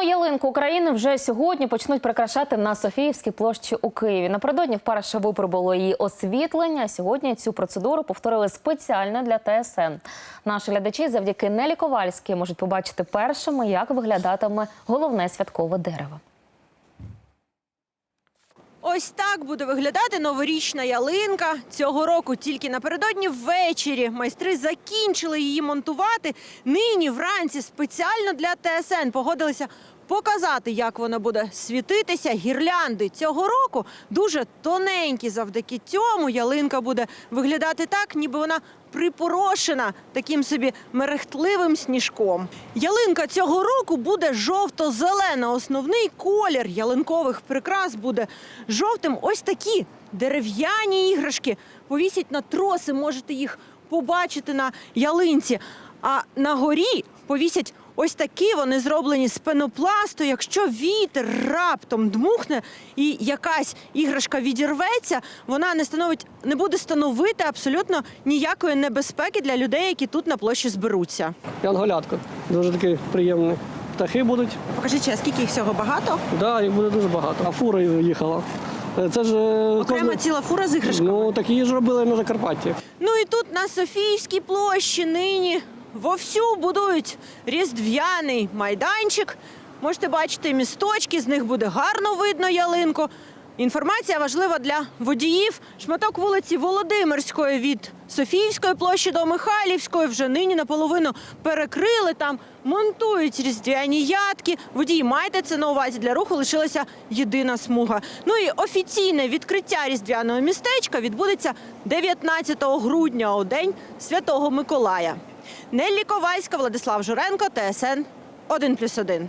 Головну ялинку України вже сьогодні почнуть прикрашати на Софіївській площі у Києві. Напередодні вперше випробуло її освітлення. Сьогодні цю процедуру повторили спеціально для ТСН. Наші глядачі завдяки Нелі Ковальській можуть побачити першими, як виглядатиме головне святкове дерево. Ось так буде виглядати новорічна ялинка. Цього року тільки напередодні ввечері майстри закінчили її монтувати. Нині вранці спеціально для ТСН погодилися показати, як вона буде світитися. Гірлянди цього року дуже тоненькі. Завдяки цьому ялинка буде виглядати так, ніби вона припорошена таким собі мерехтливим сніжком. Ялинка цього року буде жовто-зелена. Основний колір ялинкових прикрас буде жовтим. Ось такі дерев'яні іграшки повісять на троси. Можете їх побачити на ялинці. А на горі повісять ось такі. Вони зроблені з пенопласту. Якщо вітер раптом дмухне і якась іграшка відірветься, вона не становить, не буде становити абсолютно ніякої небезпеки для людей, які тут на площі зберуться. Янголятко. Дуже такий приємний. Птахи будуть. Покажіть, а скільки їх всього багато? Да, їх буде дуже багато. А фура їхала. Е, Це ж е, Окрема кожна- ціла фура з іграшками. Ну такі ж робили на Закарпатті. Ну і тут на Софійській площі нині вовсю будують різдвяний майданчик. Можете бачити місточки, з них буде гарно видно ялинку. Інформація важлива для водіїв. Шматок вулиці Володимирської від Софіївської площі до Михайлівської вже нині наполовину перекрили. Там монтують різдвяні ядки. Водії, майте це на увазі. Для руху лишилася єдина смуга. Ну і офіційне відкриття різдвяного містечка відбудеться 19 грудня у день Святого Миколая. Неллі Ковальська, Владислав Журенко, ТСН 1+,1.